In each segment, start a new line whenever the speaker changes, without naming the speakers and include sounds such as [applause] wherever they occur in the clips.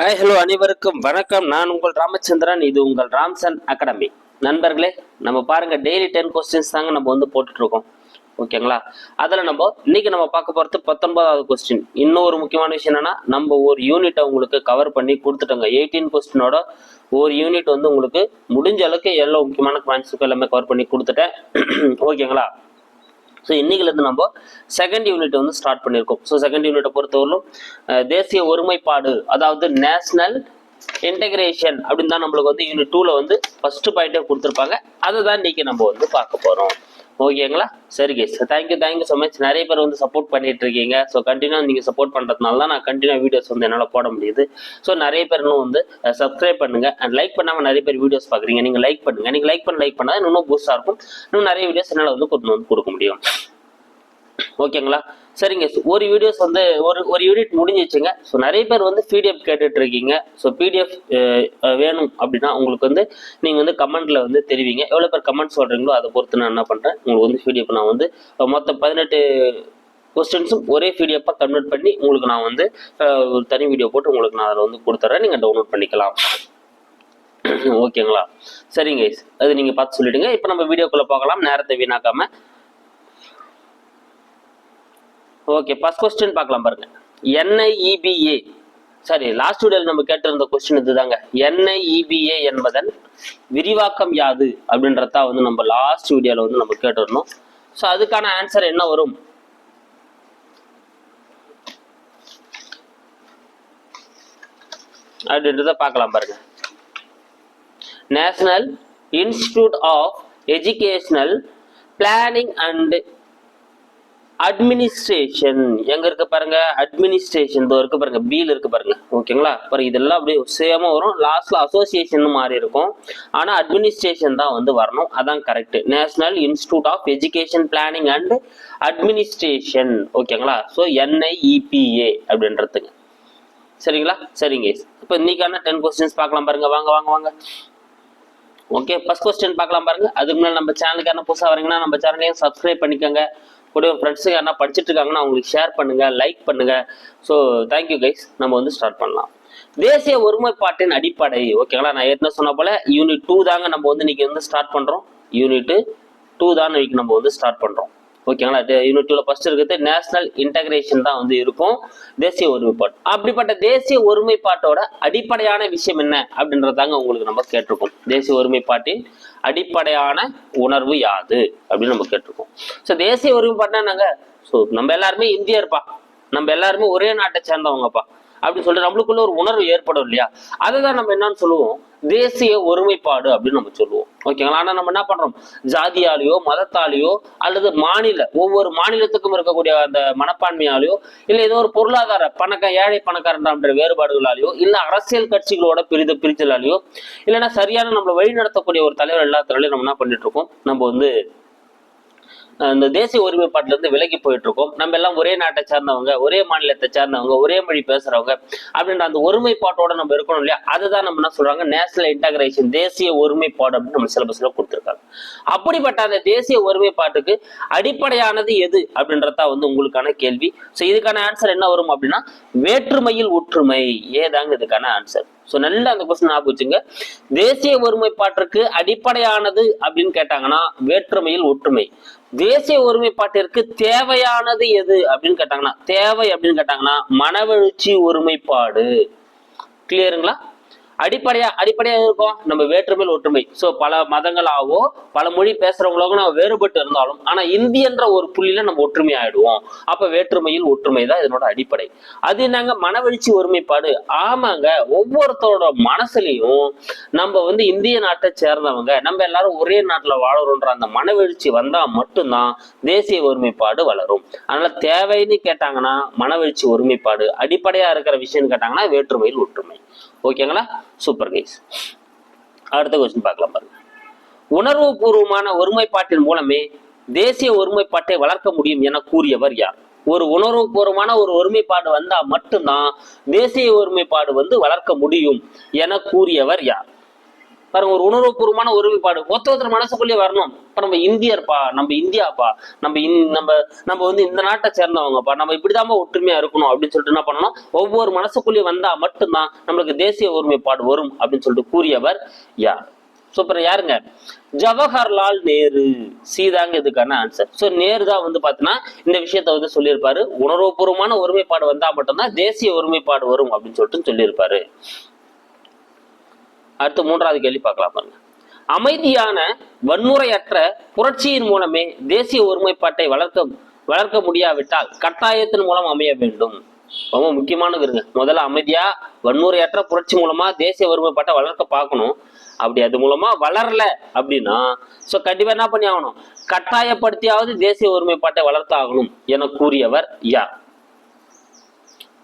Hi hello அனைவருக்கும் வணக்கம். நான் உங்கள் ராமச்சந்திரன் இது உங்கள் ராம்சன் அகாடமி. நண்பர்களே நம்ம பாருங்க டெய்லி டென் கொஸ்டின்ஸ் தாங்க நம்ம வந்து போட்டுட்டு இருக்கோம் ஓகேங்களா? அதில் நம்ம இன்னைக்கு நம்ம பார்க்க போகிறது பத்தொன்பதாவது கொஸ்டின் இன்னொரு முக்கியமான விஷயம் என்னன்னா நம்ம ஒரு யூனிட்டை உங்களுக்கு கவர் பண்ணி கொடுத்துட்டோங்க. எயிட்டீன் கொஸ்டினோட ஒரு யூனிட் வந்து உங்களுக்கு முடிஞ்ச அளவுக்கு எல்லா முக்கியமான பாயிண்ட்ஸுக்கு எல்லாமே கவர் பண்ணி கொடுத்துட்டேன். [clears throat] ஓகேங்களா? ஸோ இன்னைக்குலேருந்து நம்ம செகண்ட் யூனிட் வந்து ஸ்டார்ட் பண்ணியிருக்கோம். ஸோ செகண்ட் யூனிட்டை பொறுத்தவரையிலும் தேசிய ஒருமைப்பாடு அதாவது நேஷனல் இன்டகிரேஷன் அப்படின்னு தான் நம்மளுக்கு வந்து யூனிட் டூவில் வந்து ஃபர்ஸ்ட் பாயிண்ட்டே கொடுத்துருப்பாங்க. அதை தான் இன்னைக்கு நம்ம வந்து பார்க்க போகிறோம் ஓகேங்களா சரி guys thank you thank you so much நிறைய பேர் வந்து சப்போர்ட் பண்ணிட்டு இருக்கீங்க. ஸோ கண்டினியூ நீங்கள் சப்போர்ட் பண்ணுறதுனால தான் நான் கண்டினியூ வீடியோஸ் வந்து என்னால் போட முடியுது. ஸோ நிறைய பேர் இன்னும் வந்து சப்ஸ்கிரைப் பண்ணுங்க. அண்ட் லைக் பண்ணாமல் நிறைய பேர் வீடியோஸ் பார்க்குறீங்க. நீங்கள் லைக் பண்ணுங்க. நீங்கள் லைக் பண்ண லைக் பண்ணால் இன்னும் பூஸ்டாக இருக்கும். இன்னும் நிறைய வீடியோஸ் என்னால் வந்து கொண்டு வந்து கொடுக்க முடியும். ஓகேங்களா? சரிங்க. ஒரு வீடியோஸ் வந்து ஒரு ஒரு யூனிட் முடிஞ்சிச்சுங்க ஸோ நிறைய பேர் வந்து பிடிஎஃப் கேட்டுட்டு இருக்கீங்க ஸோ பிடிஎஃப் வேணும் அப்படின்னா உங்களுக்கு வந்து நீங்கள் வந்து கமெண்ட்டில் வந்து தெரிவிங்க. எவ்வளோ பேர் கமெண்ட் சொல்றீங்களோ அதை பொறுத்து நான் என்ன பண்ணுறேன் உங்களுக்கு வந்து பிடிஎஃப் நான் வந்து மொத்தம் பதினெட்டு கொஸ்டின்ஸும் ஒரே பிடிஎஃபாக கன்வெர்ட் பண்ணி உங்களுக்கு நான் வந்து ஒரு தனி வீடியோ போட்டு உங்களுக்கு நான் அதில் வந்து கொடுத்துட்றேன். நீங்கள் டவுன்லோட் பண்ணிக்கலாம். ஓகேங்களா? சரிங்க அது நீங்கள் பார்த்து சொல்லிவிடுங்க இப்போ நம்ம வீடியோக்குள்ளே பார்க்கலாம் நேரத்தை வீணாக்காமல் ஓகே ஃபர்ஸ்ட் கொஸ்டின் பார்க்கலாம் பாருங்க. என்ஐஇபிஏ சாரி லாஸ்ட் வீடியோவில் நம்ம கேட்டிருந்த கொஸ்டின் இதுதாங்க. என்ஐஇபிஏ என்பதன் விரிவாக்கம் யாது அப்படின்றதா வந்து நம்ம லாஸ்ட் வீடியோவில் வந்து நம்ம கேட்டிருந்தோம். ஸோ அதுக்கான ஆன்சர் என்ன வரும்? அப்படின்றத பார்க்கலாம் பாருங்க. National institute of educational planning and administration எங்க இருக்கு பாருங்க? அட்மினிஸ்ட்ரேஷன் இதோ இருக்கு பாருங்க. பீல் இருக்கு பாருங்க. ஓகேங்களா? பாருங்க இதெல்லாம் அப்படியே சேமா வரும். லாஸ்ட்ல அசோசியேஷன் மாதிரி இருக்கும். ஆனா அட்மினிஸ்ட்ரேஷன் தான் வந்து வரணும். அதான் correct national institute of education planning and administration ஓகேங்களா? ஸோ என்ஐஇபிஏ அப்படின்றதுங்க. சரிங்களா? சரிங்க இப்போ இன்னைக்கான டென் கொஸ்டின்ஸ் பார்க்கலாம் பாருங்க. வாங்க வாங்க வாங்க. ஓகே ஃபர்ஸ்ட் கொஸ்டின் பார்க்கலாம் பாருங்க. அதுக்கு முன்னாடி நம்ம சேனலுக்கு என்ன புதுசாக வரீங்கன்னா நம்ம சேனலையும் சப்ஸ்கிரைப் பண்ணிக்கோங்க. கூட ஃப்ரெண்ட்ஸுக்கு யாரா படிச்சுட்டு இருக்காங்கன்னா அவங்களுக்கு ஷேர் பண்ணுங்கள் லைக் பண்ணுங்கள் ஸோ தேங்க்யூ கைஸ் நம்ம வந்து ஸ்டார்ட் பண்ணலாம். தேசிய ஒருமைப்பாட்டின் அடிப்படை ஓகேங்களா நான் ஏற்கனவே சொன்ன போல யூனிட் டூ தாங்க நம்ம வந்து இன்னைக்கு வந்து ஸ்டார்ட் பண்ணுறோம் யூனிட் டூ தான் இன்னைக்கு நம்ம வந்து ஸ்டார்ட் பண்ணுறோம் ஓகேங்களா? யூனிட் டூல ஃபர்ஸ்ட் இருக்கிறது நேஷனல் இன்டகிரேஷன் தான் வந்து இருக்கும். தேசிய ஒருமைப்பாடு. அப்படிப்பட்ட தேசிய ஒருமைப்பாட்டோட அடிப்படையான விஷயம் என்ன? அப்படின்றதாங்க உங்களுக்கு நம்ம கேட்டிருக்கோம். தேசிய ஒருமைப்பாட்டின் அடிப்படையான உணர்வு யாது? அப்படின்னு நம்ம கேட்டிருக்கோம். ஸோ தேசிய ஒருமைப்பாடுனா நாங்க ஸோ நம்ம எல்லாருமே இந்தியர்ப்பா. நம்ம எல்லாருமே ஒரே நாட்டை சேர்ந்தவங்கப்பா. அப்படின்னு சொல்லிட்டு நம்மளுக்குள்ள ஒரு உணர்வு ஏற்படும் இல்லையா? அதை தான் நம்ம என்னன்னு சொல்லுவோம். தேசிய ஒருமைப்பாடு அப்படின்னு நம்ம சொல்லுவோம். ஓகேங்களா ஆனா நம்ம என்ன பண்றோம்? ஜாதியாலேயோ மதத்தாலேயோ அல்லது மாநில ஒவ்வொரு மாநிலத்துக்கும் இருக்கக்கூடிய அந்த மனப்பான்மையாலேயோ இல்ல ஏதோ ஒரு பொருளாதார பணக்க ஏழை பணக்காரன்ற வேறுபாடுகளாலேயோ இல்ல அரசியல் கட்சிகளோட பிரித பிரிச்சலாலேயோ இல்லைன்னா சரியான நம்மளை வழி நடத்தக்கூடிய ஒரு தலைவர் எல்லாத்தாலையும் நம்ம என்ன பண்ணிட்டு இருக்கோம்? நம்ம வந்து இந்த தேசிய ஒருமைப்பாட்டிலிருந்து விலகி போயிட்டு இருக்கோம் நம்ம எல்லாம் ஒரே நாட்டை சார்ந்தவங்க ஒரே மாநிலத்தை சார்ந்தவங்க ஒரே மொழி பேசுறவங்க அப்படின்ற அந்த ஒருமைப்பாட்டோட நம்ம இருக்கணும் இல்லையா? அதுதான் நம்ம என்ன சொல்றாங்க? நேஷனல் இன்டகிரேஷன் தேசிய ஒருமைப்பாடு அப்படின்னு நம்ம சிலபஸ்ல கொடுத்துருக்காங்க. அப்படிப்பட்ட அந்த தேசிய ஒருமைப்பாட்டுக்கு அடிப்படையானது எது அப்படின்றதா வந்து உங்களுக்கான கேள்வி. ஸோ இதுக்கான ஆன்சர் என்ன வரும் அப்படின்னா வேற்றுமையில் ஒற்றுமை. ஏதாங்க இதுக்கான ஆன்சர் ஸோ நல்லா அந்த கொஸ்டின் ஞாபகம் வச்சுங்க. தேசிய ஒருமைப்பாட்டிற்கு அடிப்படையானது அப்படின்னு கேட்டாங்கன்னா வேற்றுமையில் ஒற்றுமை. தேசிய ஒருமைப்பாட்டிற்கு தேவையானது எது அப்படின்னு கேட்டாங்கன்னா தேவை அப்படின்னு கேட்டாங்கன்னா மனவெழுச்சி ஒருமைப்பாடு. கிளியருங்களா அடிப்படையா அடிப்படையா இருக்கும்? நம்ம வேற்றுமையில் ஒற்றுமை. சோ பல மதங்களாவோ பல மொழி பேசுறவங்களோ நம்ம வேறுபட்டு இருந்தாலும் ஆனா இந்தியன்ற ஒரு புள்ளியில நம்ம ஒற்றுமை ஆயிடுவோம் அப்ப வேற்றுமையில் ஒற்றுமை தான் இதனோட அடிப்படை. அது என்னங்க? மனவெழுச்சி ஒருமைப்பாடு. ஆமாங்க. ஒவ்வொருத்தரோட மனசுலயும் நம்ம வந்து இந்திய நாட்டை சேர்ந்தவங்க நம்ம எல்லாரும் ஒரே நாட்டுல வாழறோன்ற அந்த மனவெழுச்சி வந்தா மட்டும்தான் தேசிய ஒருமைப்பாடு வளரும். அதனால தேவைன்னு கேட்டாங்கன்னா மனவெழுச்சி ஒருமைப்பாடு. அடிப்படையா இருக்கிற விஷயம்னு கேட்டாங்கன்னா வேற்றுமையில் ஒற்றுமை. ஓகேங்களா சூப்பர் கைஸ் அடுத்த கொஸ்டின் பார்க்கலாம் பாருங்க. உணர்வுபூர்வமான ஒருமைப்பாட்டின் மூலமே தேசிய ஒருமைப்பாட்டை வளர்க்க முடியும் என கூறியவர் யார்? ஒரு உணர்வுபூர்வமான ஒரு ஒருமைப்பாடு வந்தா மட்டும்தான் தேசிய ஒருமைப்பாடு வந்து வளர்க்க முடியும் என கூறியவர் யார்? பாருங்க ஒரு உணர்வுபூர்வமான ஒருமைப்பாடு. ஒருத்த ஒருத்தர் மனசுக்குள்ளேயே வரணும். இப்போ நம்ம இந்தியர்ப்பா நம்ம இந்தியாப்பா நம்ம இந்- நம்ம நம்ம வந்து இந்த நாட்டை சேர்ந்தவங்கப்பா நம்ம இப்படிதாம்மா ஒற்றுமையா இருக்கணும் அப்படின்னு சொல்லிட்டு என்ன பண்ணணும்? ஒவ்வொரு மனசுக்குள்ளேயே வந்தா மட்டும்தான் நம்மளுக்கு தேசிய ஒருமைப்பாடு வரும் அப்படின்னு சொல்லிட்டு கூறியவர் யார்? சூப்பர் யாருங்க? ஜவஹர்லால் நேரு. சீதாங்க இதுக்கான ஆன்சர் ஸோ நேரு தான் வந்து பார்த்தீங்கன்னா இந்த விஷயத்த வந்து சொல்லியிருப்பாரு. உணர்வுபூர்வமான ஒருமைப்பாடு வந்தா மட்டும்தான் தேசிய ஒருமைப்பாடு வரும் அப்படின்னு சொல்லிட்டு சொல்லியிருப்பாரு. அடுத்து மூன்றாவது கேள்வி பார்க்கலாம் பாருங்க. அமைதியான வன்முறையற்ற புரட்சியின் மூலமே தேசிய ஒருமைப்பாட்டை வளர்க்க வளர்க்க முடியாவிட்டால் கட்டாயத்தின் மூலம் அமைய வேண்டும். ரொம்ப முக்கியமானது இருங்க. முதல்ல அமைதியா வன்முறையற்ற புரட்சி மூலமா தேசிய ஒருமைப்பாட்டை வளர்க்க பார்க்கணும். அப்படி அது மூலமா வளரல அப்படின்னா சோ கண்டிப்பா என்ன பண்ணி ஆகணும்? கட்டாயப்படுத்தியாவது தேசிய ஒருமைப்பாட்டை வளர்த்து ஆகணும் என கூறியவர் யார்?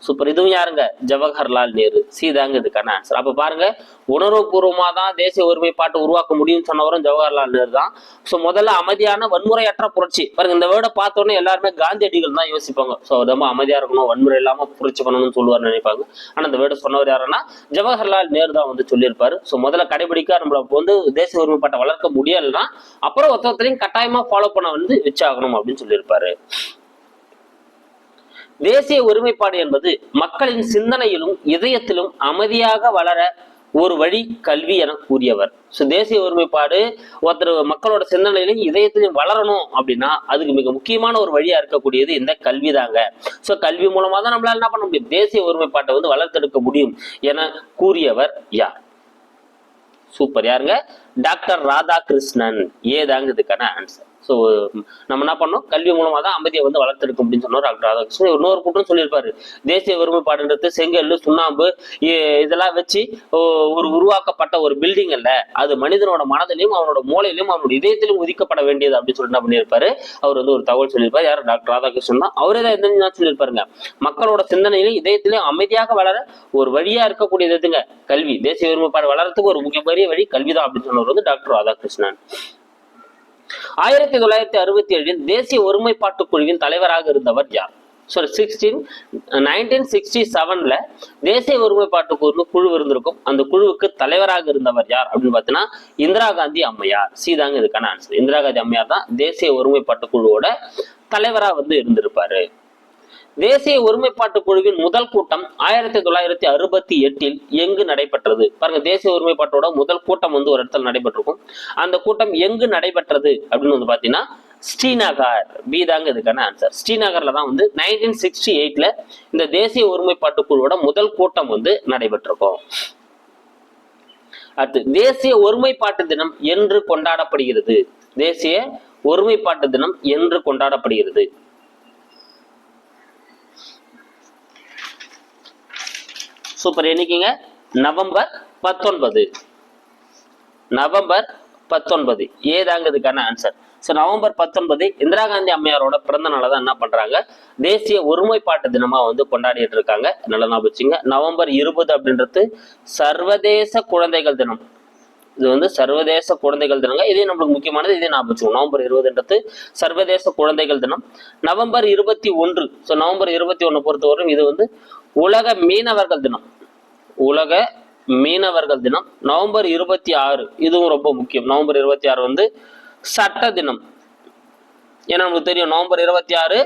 சூப்பர் இதுவும் யாருங்க? ஜவஹர்லால் நேரு. சீதாங்க இதுக்கான ஆன்சர் அப்ப பாருங்க உணர்வுபூர்வமா தான் தேசிய ஒருமைப்பாட்டை உருவாக்க முடியும்னு சொன்னவரும் ஜவஹர்லால் நேரு தான். ஸோ முதல்ல அமைதியான வன்முறையற்ற புரட்சி. பாருங்க இந்த வேர்டை பார்த்தோன்னே எல்லாருமே காந்தியடிகள் தான் யோசிப்பாங்க. ஸோ ரொம்ப அமைதியா இருக்கணும் வன்முறை இல்லாம புரட்சி பண்ணணும்னு சொல்லுவார் நினைப்பாங்க. ஆனா இந்த வேர்டை சொன்னவர் யாருன்னா ஜவஹர்லால் நேரு தான் வந்து சொல்லியிருப்பாரு. ஸோ முதல்ல கடைபிடிக்க நம்மள வந்து தேசிய ஒருமைப்பாட்டை வளர்க்க முடியலைன்னா அப்புறம் ஒருத்த ஒருத்தரையும் கட்டாயமா ஃபாலோ பண்ண வந்து வச்சாகணும் அப்படின்னு சொல்லியிருப்பாரு. தேசிய ஒருமைப்பாடு என்பது மக்களின் சிந்தனையிலும் இதயத்திலும் அமைதியாக வளர ஒரு வழி கல்வி என கூறியவர். ஸோ தேசிய ஒருமைப்பாடு ஒருத்தர் மக்களோட சிந்தனையிலும் இதயத்திலும் வளரணும் அப்படின்னா அதுக்கு மிக முக்கியமான ஒரு வழியா இருக்கக்கூடியது இந்த கல்வி தாங்க. ஸோ கல்வி மூலமா தான் நம்மளால என்ன பண்ண முடியும்? தேசிய ஒருமைப்பாட்டை வந்து வளர்த்தெடுக்க முடியும் என கூறியவர் யார்? சூப்பர் யாருங்க? டாக்டர் ராதாகிருஷ்ணன். ஏதாங்க இதுக்கான ஆன்சர் ஸோ நம்ம என்ன பண்ணோம்? கல்வி மூலமா தான் அமைதியை வந்து வளர்த்துருக்கு அப்படின்னு சொன்னார் டாக்டர் ராதாகிருஷ்ணன். இன்னொரு கூட்டம் சொல்லியிருப்பாரு. தேசிய ஒருமைப்பாடுன்றது செங்கல் சுண்ணாம்பு இ- இதெல்லாம் வச்சு ஒரு உருவாக்கப்பட்ட ஒரு பில்டிங் அல்ல. அது மனிதனோட மனதிலையும் அவனோட மூளையிலும் அவனோட இதயத்திலும் உதிக்கப்பட வேண்டியது அப்படின்னு சொல்லிட்டு என்ன பண்ணியிருப்பாரு? அவர் வந்து ஒரு தகவல் சொல்லியிருப்பார். யார்? டாக்டர் ராதாகிருஷ்ணன் தான் அவரே தான் என்ன சொல்லியிருப்பாருங்க. மக்களோட சிந்தனையிலும் இதயத்திலையும் அமைதியாக வளர ஒரு வழியா இருக்கக்கூடியது எதுங்க? கல்வி. தேசிய ஒருமைப்பாடு வளர்றதுக்கு ஒரு முக்கிய பெரிய வழி கல்விதான் அப்படின்னு சொன்னவர் வந்து டாக்டர் ராதாகிருஷ்ணன். ஆயிரத்தி தொள்ளாயிரத்தி அறுபத்தி ஏழில் தேசிய ஒருமைப்பாட்டு குழுவின் தலைவராக இருந்தவர் யார்? ஸோ சிக்ஸ்டீன் நைன்டீன் சிக்ஸ்டி செவன்ல தேசிய ஒருமைப்பாட்டு குழு குழு இருந்திருக்கும். அந்த குழுவுக்கு தலைவராக இருந்தவர் யார் அப்படின்னு பார்த்தீங்கன்னா இந்திரா காந்தி அம்மையார். சீதாங்க இதுக்கான ஆன்சர் இந்திரா காந்தி அம்மையார் தான் தேசிய ஒருமைப்பாட்டு குழுவோட தலைவராக வந்து இருந்திருப்பாரு. தேசிய ஒருமைப்பாட்டு குழுவின் முதல் கூட்டம் ஆயிரத்தி தொள்ளாயிரத்தி அறுபத்தி எட்டில் எங்கு நடைபெற்றது? பாருங்க தேசிய ஒருமைப்பாட்டோட முதல் கூட்டம் வந்து ஒரு இடத்துல நடைபெற்றிருக்கும். அந்த கூட்டம் எங்கு நடைபெற்றது அப்படின்னு வந்து பாத்தீங்கன்னா ஸ்ரீநகர். பி தாங்க இதுக்கான ஆன்சர் ஸ்ரீநகர்ல தான் வந்து நைன்டீன் சிக்ஸ்டி எயிட்ல இந்த தேசிய ஒருமைப்பாட்டு குழுவோட முதல் கூட்டம் வந்து நடைபெற்றிருக்கும். அடுத்து தேசிய ஒருமைப்பாட்டு தினம் என்று கொண்டாடப்படுகிறது. தேசிய ஒருமைப்பாட்டு தினம் என்று கொண்டாடப்படுகிறது. சூப்பர். என்னைக்குங்க? நவம்பர் பத்தொன்பது. நவம்பர் பத்தொன்பது. ஏதாங்க இதுக்கான ஆன்சர் ஸோ நவம்பர் பத்தொன்பது இந்திரா காந்தி அம்மையாரோட பிறந்த நாளை தான் என்ன பண்றாங்க? தேசிய ஒருமைப்பாட்டு தினமா வந்து கொண்டாடிட்டு இருக்காங்க. நல்லா ஞாபகம் வச்சுங்க. நவம்பர் இருபது அப்படின்றது சர்வதேச குழந்தைகள் தினம். இது வந்து சர்வதேச குழந்தைகள் தினங்க. இதே நம்மளுக்கு முக்கியமானது இதே ஞாபகம் நவம்பர் இருபதுன்றது சர்வதேச குழந்தைகள் தினம். நவம்பர் இருபத்தி ஒன்று. ஸோ நவம்பர் இருபத்தி ஒன்று பொறுத்தவரையும் இது வந்து உலக மீனவர்கள் தினம். உலக மீனவர்கள் தினம் நவம்பர் இருபத்தி ஆறு. இதுவும் ரொம்ப முக்கியம். நவம்பர் இருபத்தி ஆறு வந்து சட்ட தினம். ஏன்னா நமக்கு தெரியும் நவம்பர் இருபத்தி ஆறு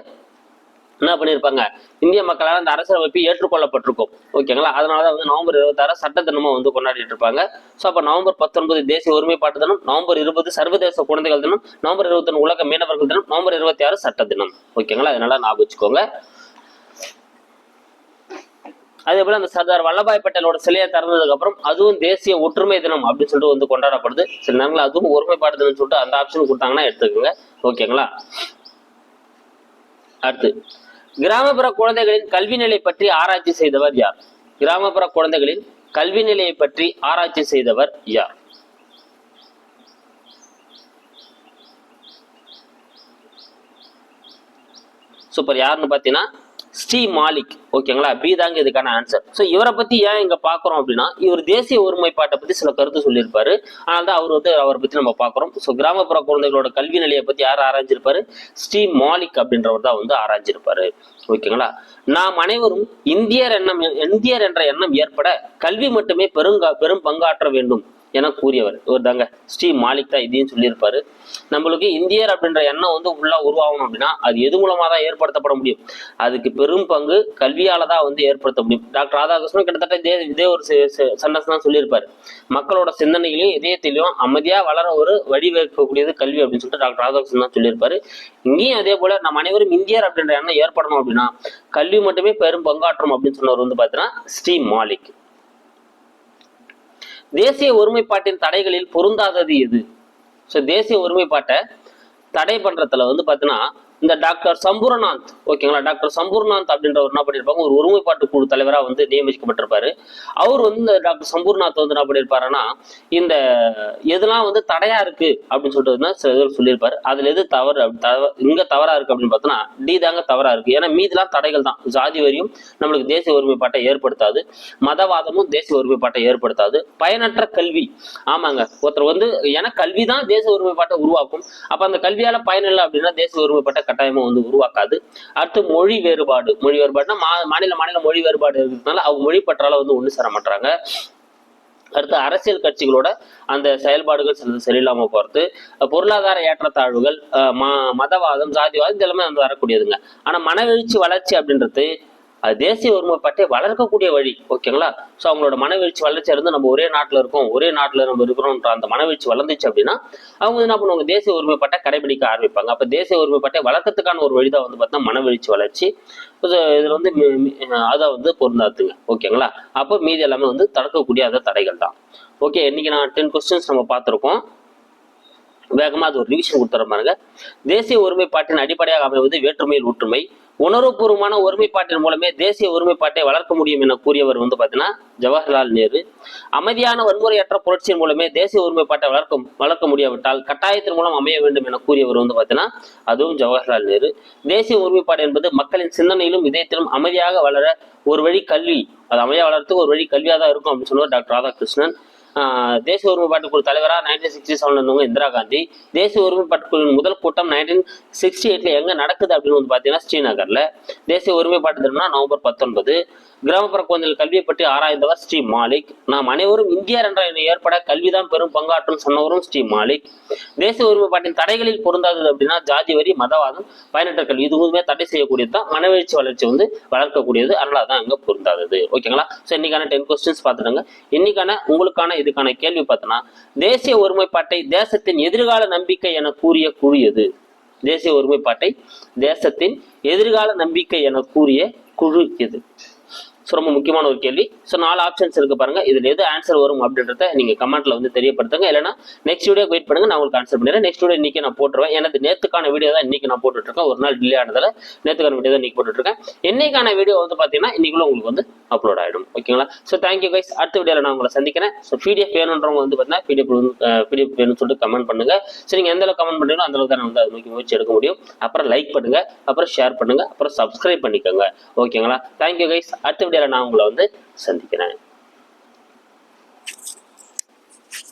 என்ன பண்ணியிருப்பாங்க இந்திய மக்களால் அந்த அரசியலமைப்பு ஏற்றுக்கொள்ளப்பட்டிருக்கும். ஓகேங்களா? அதனால தான் வந்து நவம்பர் இருபத்தாறு சட்ட தினமும் வந்து கொண்டாடிட்டு இருப்பாங்க. ஸோ அப்போ நவம்பர் பத்தொன்பது தேசிய ஒருமைப்பாட்டு தினம் நவம்பர் இருபது சர்வதேச குழந்தைகள் தினம் நவம்பர் இருபத்தொன்று உலக மீனவர்கள் தினம் நவம்பர் இருபத்தி ஆறு சட்ட தினம். ஓகேங்களா? அதனால ஞாபகம் வச்சுக்கோங்க. அதே போல அந்த சர்தார் வல்லபாய் பட்டேலோட சிலையை திறந்ததுக்கு அப்புறம் அதுவும் தேசிய ஒற்றுமை தினம் அப்படின்னு சொல்லிட்டு வந்து கொண்டாடப்படுது. சில நேரங்கள் அதுவும் ஒருமைப்பாடு தினம் சொல்லிட்டு அந்த ஆப்ஷன் கொடுத்தாங்கன்னா எடுத்துக்கோங்க. ஓகேங்களா அடுத்து கிராமப்புற குழந்தைகளின் கல்வி நிலை பற்றி ஆராய்ச்சி செய்தவர் யார்? கிராமப்புற குழந்தைகளின் கல்வி நிலையை பற்றி ஆராய்ச்சி செய்தவர் யார்? சூப்பர். யாருன்னு பார்த்தீங்கன்னா ஸ்ரீ மாலிக் ஓகேங்களா? பி தாங்க இதுக்கான ஆன்சர் ஸோ இவரை பத்தி ஏன் இங்க பாக்குறோம் அப்படின்னா இவர் தேசிய ஒருமைப்பாட்டை பத்தி சில கருத்து சொல்லியிருப்பாரு. ஆனால் தான் அவர் வந்து அவரை பத்தி நம்ம பார்க்குறோம் ஸோ கிராமப்புற குழந்தைகளோட கல்வி நிலையை பத்தி யார் ஆராய்ஞ்சிருப்பாரு? ஸ்ரீ மாலிக் அப்படின்றவர் தான் வந்து ஆராய்ஞ்சிருப்பாரு. ஓகேங்களா? நாம் அனைவரும் இந்தியர் எண்ணம் இந்தியர் என்ற எண்ணம் ஏற்பட கல்வி மட்டுமே பெருங்கா பெரும் பங்காற்ற வேண்டும். என கூறியவர். இவர் தாங்க ஸ்ரீ மாலிக் தான் இதையும் சொல்லியிருப்பாரு. நம்மளுக்கு இந்தியர் அப்படின்ற எண்ணம் வந்து ஃபுல்லாக உருவாகணும் அப்படின்னா அது எது மூலமா தான் ஏற்படுத்தப்பட முடியும்? அதுக்கு பெரும் பங்கு கல்வியால தான் வந்து ஏற்படுத்த முடியும். டாக்டர் ராதாகிருஷ்ணன் கிட்டத்தட்ட இதே இதே ஒரு சண்டஸ் தான் சொல்லியிருப்பாரு. மக்களோட சிந்தனைகளையும் இதயத்திலையும் அமைதியா வளர ஒரு வழிவகுக்கக்கூடியது கல்வி அப்படின்னு சொல்லிட்டு டாக்டர் ராதாகிருஷ்ணன் தான் சொல்லியிருப்பாரு. இங்கேயும் அதே போல நம்ம அனைவரும் இந்தியர் அப்படின்ற எண்ணம் ஏற்படணும் அப்படின்னா கல்வி மட்டுமே பெரும் பங்காற்றும் அப்படின்னு சொன்னவர் வந்து பார்த்தீங்கன்னா ஸ்ரீ மாலிக். தேசிய ஒருமைப்பாட்டின் தடைகளில் பொருந்தாதது எது? ஸோ தேசிய ஒருமைப்பாட்டை தடை பண்றதுல வந்து பார்த்தீங்கன்னா இந்த டாக்டர் சம்பூர்ணாந்த். ஓகேங்களா? டாக்டர் சம்பூர்ணாந்த் அப்படின்றவர் என்ன பண்ணியிருப்பாங்க ஒரு ஒருமைப்பாட்டு குழு தலைவராக வந்து நியமிக்கப்பட்டிருப்பாரு. அவர் வந்து இந்த டாக்டர் சம்பூர்ணாத் வந்து என்ன பண்ணியிருப்பாருன்னா இந்த எதெல்லாம் வந்து தடையா இருக்கு அப்படின்னு சொல்லிட்டு சில இதில் சொல்லியிருப்பாரு. அதுல எது தவறு அப்படி தவ- இங்க தவறா இருக்கு அப்படின்னு பார்த்தோன்னா டி தாங்க தவறா இருக்கு. ஏன்னா மீதிலாம் தடைகள் தான். ஜாதி வரியும் நம்மளுக்கு தேசிய ஒருமைப்பாட்டை ஏற்படுத்தாது. மதவாதமும் தேசிய ஒருமைப்பாட்டை ஏற்படுத்தாது. பயனற்ற கல்வி. ஆமாங்க. ஒருத்தர் வந்து ஏன்னா கல்வி தான் தேசிய ஒருமைப்பாட்டை உருவாக்கும். அப்ப அந்த கல்வியால பயனில்லை அப்படின்னா தேசிய ஒருமைப்பாட்டை கட்டாயமா வந்து உருவாக்காது. அடுத்து மொழி வேறுபாடு. மொழி வேறுபாடுனா மா- மாநில மாநில மொழி வேறுபாடு இருக்கிறதுனால அவங்க மொழி பற்றால வந்து ஒன்று சேர மாட்டாங்க அடுத்து அரசியல் கட்சிகளோட அந்த செயல்பாடுகள் சிலது சரியில்லாம போறது. பொருளாதார ஏற்றத்தாழ்வுகள் அஹ் ம- மதவாதம் ஜாதிவாதம் இதெல்லாமே வந்து வரக்கூடியதுங்க. ஆனா மனவெழுச்சி வளர்ச்சி அப்படின்றது அது தேசிய ஒருமைப்பாட்டை வளர்க்கக்கூடிய வழி ஓகேங்களா ஸோ அவங்களோட மனவீழ்ச்சி வளர்ச்சி இருந்து நம்ம ஒரே நாட்டில் இருக்கோம் ஒரே நாட்டில் நம்ம இருக்கிறோம்ன்ற அந்த மனவீழ்ச்சி வளர்ந்துச்சு அப்படின்னா அவங்க வந்து என்ன பண்ணுவாங்க? தேசிய ஒருமைப்பாட்டை கடைபிடிக்க ஆரம்பிப்பாங்க. அப்போ தேசிய ஒருமைப்பாட்டை வளர்க்கறதுக்கான ஒரு வழி தான் வந்து பார்த்தா மனவீழ்ச்சி வளர்ச்சி. இதில் வந்து மி- அதை வந்து பொருந்தாத்துங்க ஓகேங்களா அப்போ மீதி எல்லாமே வந்து தடுக்கக்கூடிய அந்த தடைகள் தான். ஓகே இன்னைக்கு நான் டென் கொஸ்டின்ஸ் நம்ம பார்த்துருக்கோம். வேகமாக அது ஒரு ரிவிஷன் கொடுத்துற பாருங்க. தேசிய ஒருமைப்பாட்டின் அடிப்படையாக அமைவது வேற்றுமையில் ஒற்றுமை உணர்வுபூர்வமான ஒருமைப்பாட்டின் மூலமே தேசிய ஒருமைப்பாட்டை வளர்க்க முடியும் என கூறியவர் வந்து பார்த்தீங்கன்னா ஜவஹர்லால் நேரு. அமைதியான வன்முறையற்ற புரட்சியின் மூலமே தேசிய ஒருமைப்பாட்டை வளர்க்க வளர்க்க முடியாவிட்டால் கட்டாயத்தின் மூலம் அமைய வேண்டும் என கூறியவர் வந்து பார்த்தீங்கன்னா அதுவும் ஜவஹர்லால் நேரு. தேசிய ஒருமைப்பாடு என்பது மக்களின் சிந்தனையிலும் இதயத்திலும் அமைதியாக வளர ஒரு வழி கல்வி அது அமைய வளர்த்து ஒரு வழி கல்வியாக தான் இருக்கும் அப்படின்னு சொன்னவர் டாக்டர் ராதாகிருஷ்ணன். தேசிய ஒருமைப்பாட்டு குழு தலைவராக நைன்டீன் சிக்ஸ்டி செவன்ல இருந்தவங்க இந்திரா காந்தி. தேசிய ஒருமைப்பாட்டு குழுவின் முதல் கூட்டம் நைன்டீன் சிக்ஸ்டி எயிட்ல எங்க நடக்குது அப்படின்னு வந்து பாத்தீங்கன்னா ஸ்ரீநகர்ல. தேசிய ஒருமைப்பாட்டு தினம்னா நவம்பர் பத்தொன்பது. கிராமப்புற குழந்தைகள் கல்வியை பற்றி ஆராய்ந்தவர் ஸ்ரீ மாலிக். நாம் அனைவரும் இந்தியர் என்ற ஏற்பட கல்விதான் பெரும் பங்காற்றும் சொன்னவரும் ஸ்ரீ மாலிக். தேசிய ஒருமைப்பாட்டின் தடைகளில் பொருந்தாதது அப்படின்னா ஜாதி வரி மதவாதம் பயனற்ற கல்வி. இதுவுமே தடை செய்யக்கூடியது தான் மனவெழுச்சி வளர்ச்சி வந்து வளர்க்கக்கூடியது. அதனால தான் அங்க பொருந்தாதது. ஓகேங்களா ஸோ இன்னைக்கான டென் கொஸ்டின்ஸ் பாத்துருங்க இன்னைக்கான உங்களுக்கான இதுக்கான கேள்வி பார்த்தோன்னா தேசிய ஒருமைப்பாட்டை தேசத்தின் எதிர்கால நம்பிக்கை என கூறிய குழு எது? தேசிய ஒருமைப்பாட்டை தேசத்தின் எதிர்கால நம்பிக்கை என கூறிய குழு எது? ஸோ ரொம்ப முக்கியமான ஒரு கேள்வி. ஸோ நாலு ஆப்ஷன்ஸ் இருக்கு பாருங்க. இதில் எது ஆன்சர் வரும் அப்படின்றத நீங்க கமெண்ட்ல வந்து தெரியப்படுத்துங்க. இல்லைன்னா நெக்ஸ்ட் வீடியோ வெயிட் பண்ணுங்க. நான் உங்களுக்கு ஆன்சர் பண்ணிடுறேன். நெக்ஸ்ட் வீடியோ இன்னைக்கு நான் போட்டுருவேன். எனது நேத்துக்கான வீடியோ தான் இன்னைக்கு நான் போட்டுட்டு இருக்கேன் ஒரு நாள் டிலே ஆனதால நேத்துக்கான வீடியோ தான் இன்னைக்கு போட்டுட்டு இருக்கேன் வீடியோ வந்து பார்த்தீங்கன்னா இன்னைக்குள்ள உங்களுக்கு வந்து அப்லோட் ஆயிடும். ஓகேங்களா ஸோ தேங்க்யூ கைஸ் அடுத்த வீடியோவில் நான் உங்களை சந்திக்கிறேன். ஸோ பிடிஎஃப் வேணுன்றவங்க வந்து பார்த்தீங்கன்னா பிடிஎஃப் பிடிஎஃப் வேணும்னு சொல்லிட்டு கமெண்ட் பண்ணுங்க. ஸோ நீங்கள் எந்த அளவுக்கு கமெண்ட் பண்ணுறீங்களோ அந்த அளவுக்கு தான் நான் வந்து அதை நோக்கி முயற்சி எடுக்க முடியும். அப்புறம் லைக் பண்ணுங்க. அப்புறம் ஷேர் பண்ணுங்க. அப்புறம் சப்ஸ்கிரைப் பண்ணிக்கோங்க. ஓகேங்களா தேங்க்யூ கைஸ் அடுத்த வீடியோவில் நான் உங்களை வந்து சந்திக்கிறேன்.